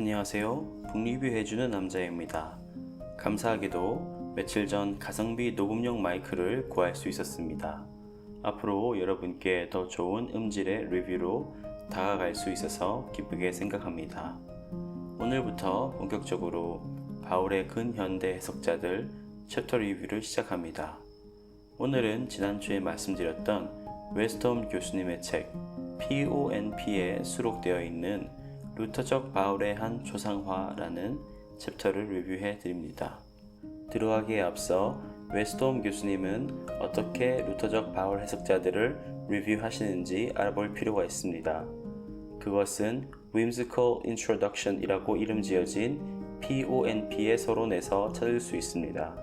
안녕하세요. 북리뷰 해주는 남자입니다. 감사하게도 며칠 전 가성비 녹음용 마이크를 구할 수 있었습니다. 앞으로 여러분께 더 좋은 음질의 리뷰로 다가갈 수 있어서 기쁘게 생각합니다. 오늘부터 본격적으로 바울의 근현대 해석자들 챕터 리뷰를 시작합니다. 오늘은 지난주에 말씀드렸던 웨스톰 교수님의 책 PONP에 수록되어 있는 루터적 바울의 한 조상화라는 챕터를 리뷰해 드립니다. 들어가기에 앞서 웨스톰 교수님은 어떻게 루터적 바울 해석자들을 리뷰하시는지 알아볼 필요가 있습니다. 그것은 Whimsical Introduction이라고 이름 지어진 PONP의 서론에서 찾을 수 있습니다.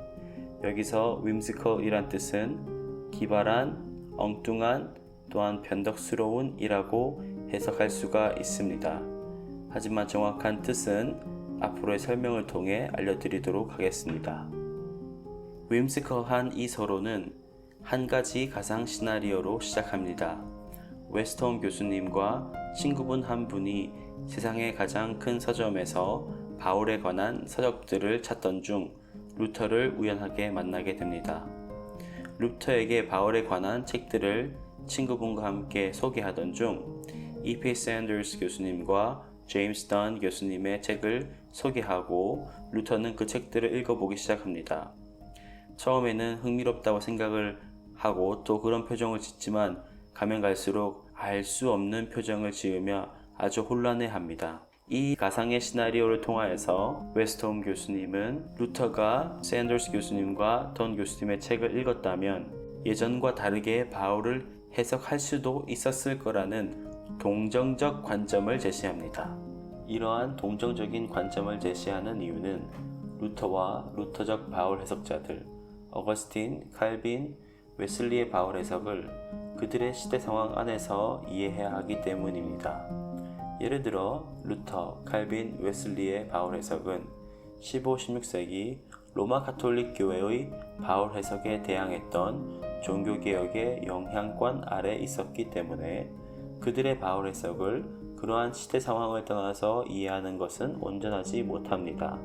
여기서 whimsical이란 뜻은 기발한, 엉뚱한, 또한 변덕스러운 이라고 해석할 수가 있습니다. 하지만 정확한 뜻은 앞으로의 설명을 통해 알려드리도록 하겠습니다. whimsical한 이 서론은 한 가지 가상 시나리오로 시작합니다. 웨스턴 교수님과 친구분 한 분이 세상의 가장 큰 서점에서 바울에 관한 서적들을 찾던 중 루터를 우연하게 만나게 됩니다. 루터에게 바울에 관한 책들을 친구분과 함께 소개하던 중 E.P. 샌더스 교수님과 제임스 던 교수님의 책을 소개하고 루터는 그 책들을 읽어보기 시작합니다. 처음에는 흥미롭다고 생각을 하고 또 그런 표정을 짓지만 가면 갈수록 알 수 없는 표정을 지으며 아주 혼란해 합니다. 이 가상의 시나리오를 통하여서 웨스트홈 교수님은 루터가 샌더스 교수님과 던 교수님의 책을 읽었다면 예전과 다르게 바울을 해석할 수도 있었을 거라는 동정적 관점을 제시합니다. 이러한 동정적인 관점을 제시하는 이유는 루터와 루터적 바울 해석자들, 어거스틴, 칼빈, 웨슬리의 바울 해석을 그들의 시대 상황 안에서 이해해야 하기 때문입니다. 예를 들어 루터, 칼빈, 웨슬리의 바울 해석은 15, 16세기 로마 가톨릭 교회의 바울 해석에 대항했던 종교개혁의 영향권 아래 있었기 때문에 그들의 바울 해석을 그러한 시대 상황을 떠나서 이해하는 것은 온전하지 못합니다.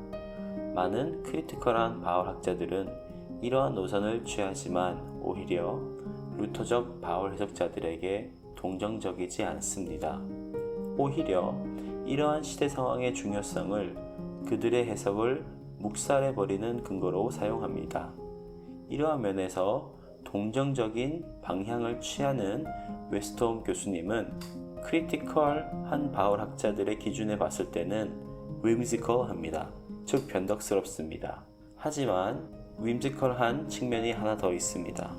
많은 크리티컬한 바울 학자들은 이러한 노선을 취하지만 오히려 루터적 바울 해석자들에게 동정적이지 않습니다. 오히려 이러한 시대 상황의 중요성을 그들의 해석을 묵살해버리는 근거로 사용합니다. 이러한 면에서 동정적인 방향을 취하는 웨스톰 교수님은 크리티컬한 바울 학자들의 기준에 봤을 때는 whimsical합니다. 즉 변덕스럽습니다. 하지만 whimsical한 측면이 하나 더 있습니다.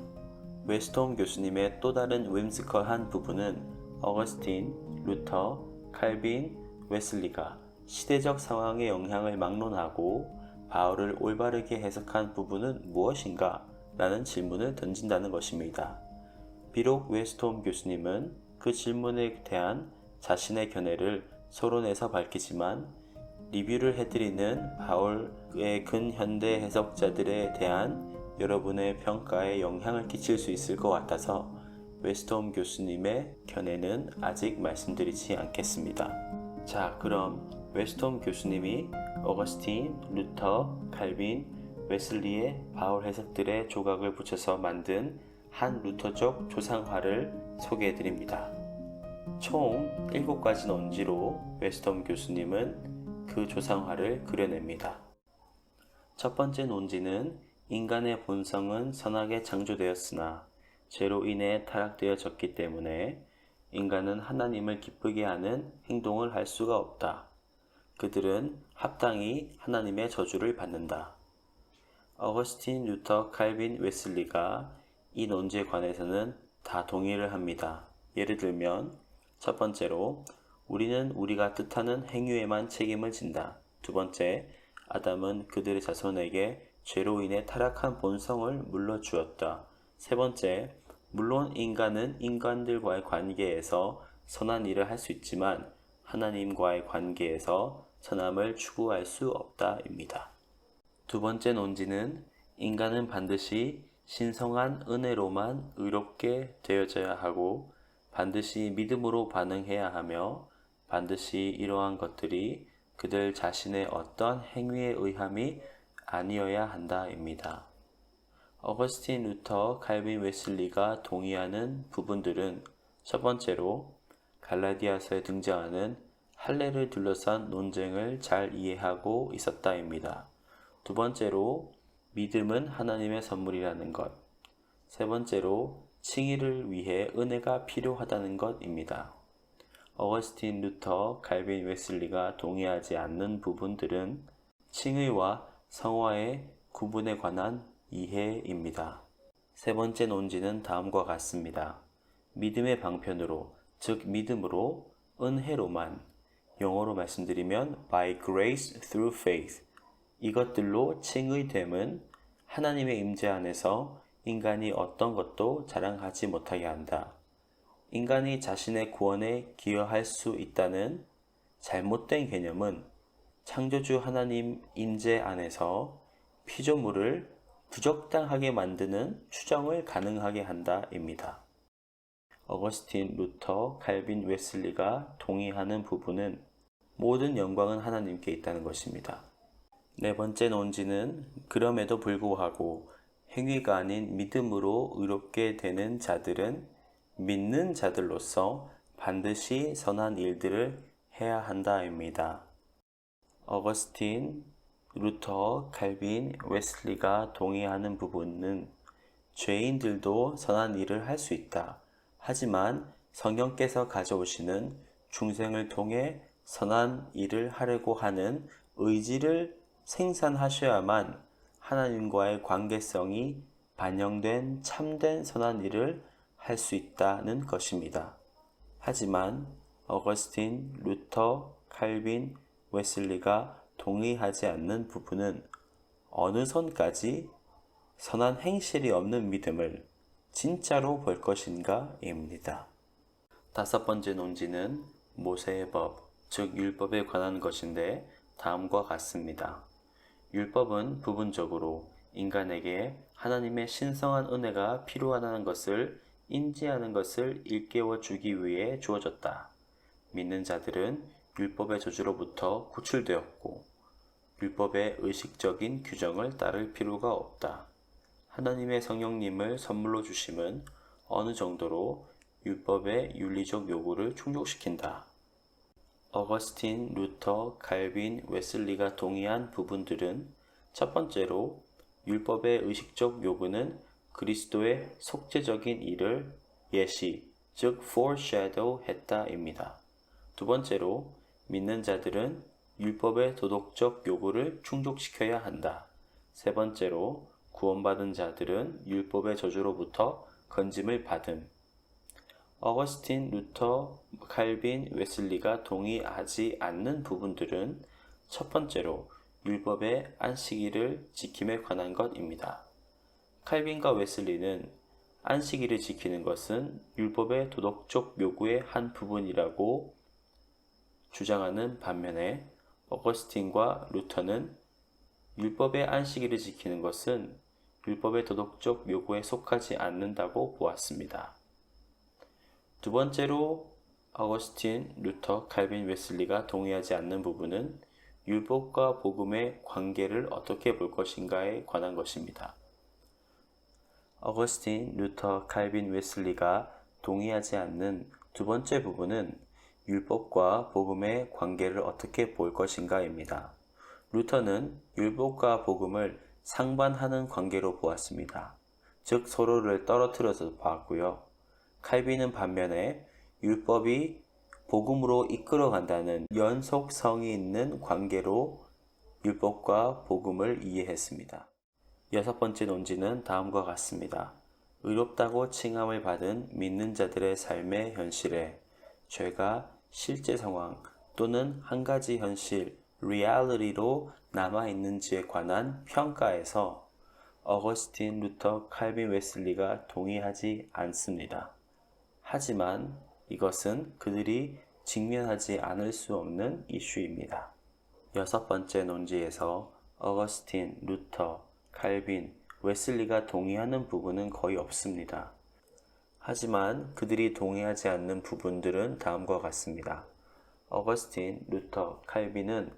웨스톰 교수님의 또 다른 whimsical한 부분은 어거스틴, 루터, 칼빈, 웨슬리가 시대적 상황의 영향을 막론하고 바울을 올바르게 해석한 부분은 무엇인가? 라는 질문을 던진다는 것입니다. 비록 웨스톰 교수님은 그 질문에 대한 자신의 견해를 서론에서 밝히지만 리뷰를 해드리는 바울의 근현대 해석자들에 대한 여러분의 평가에 영향을 끼칠 수 있을 것 같아서 웨스톰 교수님의 견해는 아직 말씀드리지 않겠습니다. 자, 그럼 웨스톰 교수님이 어거스틴, 루터, 칼빈, 웨슬리의 바울 해석들의 조각을 붙여서 만든 한 루터적 조상화를 소개해 드립니다. 총 7가지 논지로 웨스톰 교수님은 그 조상화를 그려냅니다. 첫 번째 논지는 인간의 본성은 선하게 창조되었으나 죄로 인해 타락되어졌기 때문에 인간은 하나님을 기쁘게 하는 행동을 할 수가 없다. 그들은 합당히 하나님의 저주를 받는다. 어거스틴, 루터, 칼빈, 웨슬리가 이 논지에 관해서는 다 동의를 합니다. 예를 들면 첫 번째로 우리는 우리가 뜻하는 행위에만 책임을 진다. 두 번째, 아담은 그들의 자손에게 죄로 인해 타락한 본성을 물러주었다. 세 번째, 물론 인간은 인간들과의 관계에서 선한 일을 할 수 있지만 하나님과의 관계에서 선함을 추구할 수 없다입니다. 두 번째 논지는 인간은 반드시 신성한 은혜로만 의롭게 되어져야 하고 반드시 믿음으로 반응해야 하며 반드시 이러한 것들이 그들 자신의 어떤 행위에 의함이 아니어야 한다입니다. 어거스틴 루터 칼빈 웨슬리가 동의하는 부분들은 첫 번째로 갈라디아서에 등장하는 할례를 둘러싼 논쟁을 잘 이해하고 있었다입니다. 두 번째로 믿음은 하나님의 선물이라는 것. 세 번째로 칭의를 위해 은혜가 필요하다는 것입니다. 어거스틴 루터 칼빈 웨슬리가 동의하지 않는 부분들은 칭의와 성화의 구분에 관한 이해입니다. 세 번째 논지는 다음과 같습니다. 믿음의 방편으로, 즉 믿음으로 은혜로만 영어로 말씀드리면 by grace through faith 이것들로 칭의됨은 하나님의 임재 안에서 인간이 어떤 것도 자랑하지 못하게 한다. 인간이 자신의 구원에 기여할 수 있다는 잘못된 개념은 창조주 하나님 임재 안에서 피조물을 부적당하게 만드는 추정을 가능하게 한다입니다. 어거스틴, 루터, 칼빈, 웨슬리가 동의하는 부분은 모든 영광은 하나님께 있다는 것입니다. 네 번째 논지는 그럼에도 불구하고 행위가 아닌 믿음으로 의롭게 되는 자들은 믿는 자들로서 반드시 선한 일들을 해야 한다입니다. 어거스틴, 루터, 칼빈, 웨슬리가 동의하는 부분은 죄인들도 선한 일을 할 수 있다. 하지만 성령께서 가져오시는 중생을 통해 선한 일을 하려고 하는 의지를 생산하셔야만 하나님과의 관계성이 반영된 참된 선한 일을 할 수 있다는 것입니다. 하지만 어거스틴, 루터, 칼빈, 웨슬리가 동의하지 않는 부분은 어느 선까지 선한 행실이 없는 믿음을 진짜로 볼 것인가입니다. 다섯 번째 논지는 모세의 법, 즉 율법에 관한 것인데 다음과 같습니다. 율법은 부분적으로 인간에게 하나님의 신성한 은혜가 필요하다는 것을 인지하는 것을 일깨워 주기 위해 주어졌다. 믿는 자들은 율법의 저주로부터 구출되었고 율법의 의식적인 규정을 따를 필요가 없다. 하나님의 성령님을 선물로 주심은 어느 정도로 율법의 윤리적 요구를 충족시킨다. 어거스틴, 루터, 칼빈, 웨슬리가 동의한 부분들은 첫 번째로 율법의 의식적 요구는 그리스도의 속죄적인 일을 예시, 즉 foreshadow 했다입니다. 두 번째로 믿는 자들은 율법의 도덕적 요구를 충족시켜야 한다. 세 번째로 구원받은 자들은 율법의 저주로부터 건짐을 받음. 어거스틴, 루터, 칼빈, 웨슬리가 동의하지 않는 부분들은 첫 번째로 율법의 안식일을 지킴에 관한 것입니다. 칼빈과 웨슬리는 안식일을 지키는 것은 율법의 도덕적 요구의 한 부분이라고 주장하는 반면에 어거스틴과 루터는 율법의 안식일을 지키는 것은 율법의 도덕적 요구에 속하지 않는다고 보았습니다. 두 번째로 어거스틴, 루터, 칼빈, 웨슬리가 동의하지 않는 부분은 율법과 복음의 관계를 어떻게 볼 것인가에 관한 것입니다. 어거스틴, 루터, 칼빈, 웨슬리가 동의하지 않는 두 번째 부분은 율법과 복음의 관계를 어떻게 볼 것인가입니다. 루터는 율법과 복음을 상반하는 관계로 보았습니다. 즉 서로를 떨어뜨려서 보았고요. 칼빈은 반면에 율법이 복음으로 이끌어간다는 연속성이 있는 관계로 율법과 복음을 이해했습니다. 여섯 번째 논지는 다음과 같습니다. 의롭다고 칭함을 받은 믿는 자들의 삶의 현실에 죄가 실제 상황 또는 한 가지 현실, 리얼리티로 남아 있는지에 관한 평가에서 어거스틴, 루터, 칼빈, 웨슬리가 동의하지 않습니다. 하지만 이것은 그들이 직면하지 않을 수 없는 이슈입니다. 여섯 번째 논지에서 어거스틴, 루터, 칼빈, 웨슬리가 동의하는 부분은 거의 없습니다. 하지만 그들이 동의하지 않는 부분들은 다음과 같습니다. 어거스틴, 루터, 칼빈은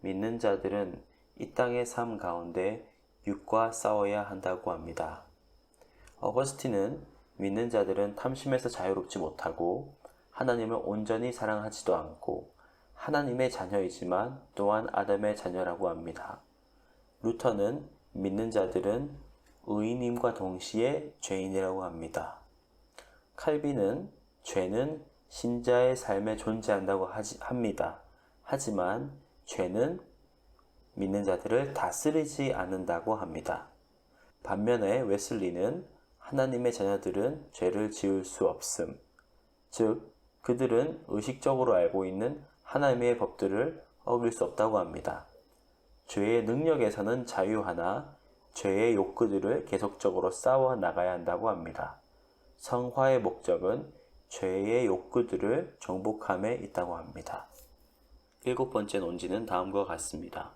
믿는 자들은 이 땅의 삶 가운데 육과 싸워야 한다고 합니다. 어거스틴은 믿는 자들은 탐심에서 자유롭지 못하고 하나님을 온전히 사랑하지도 않고 하나님의 자녀이지만 또한 아담의 자녀라고 합니다. 루터는 믿는 자들은 의인임과 동시에 죄인이라고 합니다. 칼빈은 죄는 신자의 삶에 존재한다고 하지, 합니다. 하지만 죄는 믿는 자들을 다스리지 않는다고 합니다. 반면에 웨슬리는 하나님의 자녀들은 죄를 지을 수 없음. 즉, 그들은 의식적으로 알고 있는 하나님의 법들을 어길 수 없다고 합니다. 죄의 능력에서는 자유하나 죄의 욕구들을 계속적으로 싸워 나가야 한다고 합니다. 성화의 목적은 죄의 욕구들을 정복함에 있다고 합니다. 일곱 번째 논지는 다음과 같습니다.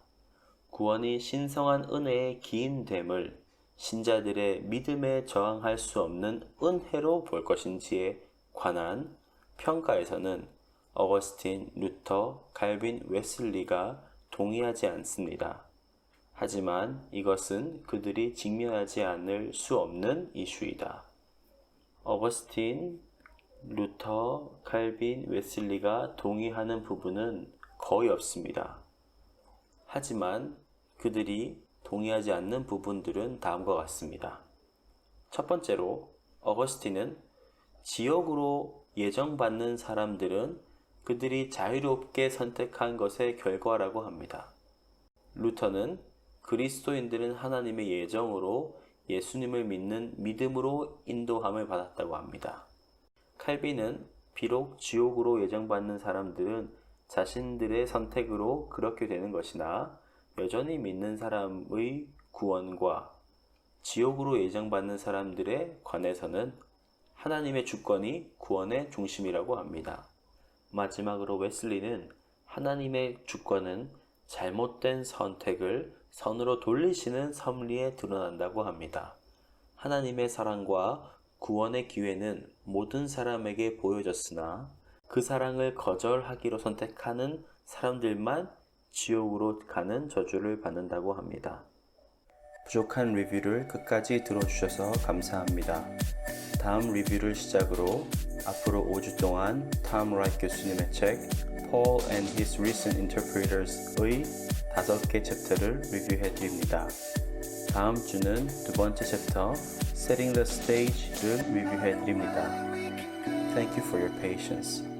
구원이 신성한 은혜의 기인됨을 신자들의 믿음에 저항할 수 없는 은혜로 볼 것인지에 관한 평가에서는 어거스틴, 루터, 칼빈, 웨슬리가 동의하지 않습니다. 하지만 이것은 그들이 직면하지 않을 수 없는 이슈이다. 어거스틴, 루터, 칼빈, 웨슬리가 동의하는 부분은 거의 없습니다. 하지만 그들이 동의하지 않는 부분들은 다음과 같습니다. 첫 번째로 어거스틴은 지옥으로 예정받는 사람들은 그들이 자유롭게 선택한 것의 결과라고 합니다. 루터는 그리스도인들은 하나님의 예정으로 예수님을 믿는 믿음으로 인도함을 받았다고 합니다. 칼빈은 비록 지옥으로 예정받는 사람들은 자신들의 선택으로 그렇게 되는 것이나 여전히 믿는 사람의 구원과 지옥으로 예정받는 사람들에 관해서는 하나님의 주권이 구원의 중심이라고 합니다. 마지막으로 웨슬리는 하나님의 주권은 잘못된 선택을 선으로 돌리시는 섭리에 드러난다고 합니다. 하나님의 사랑과 구원의 기회는 모든 사람에게 보여졌으나 그 사랑을 거절하기로 선택하는 사람들만 지옥으로 가는 저주를 받는다고 합니다. 부족한 리뷰를 끝까지 들어주셔서 감사합니다. 다음 리뷰를 시작으로 앞으로 5주 동안 탐 라이트 교수님의 책 Paul and His Recent Interpreters의 다섯 개 챕터를 리뷰해 드립니다. 다음 주는 두 번째 챕터 Setting the Stage를 리뷰해 드립니다. Thank you for your patience.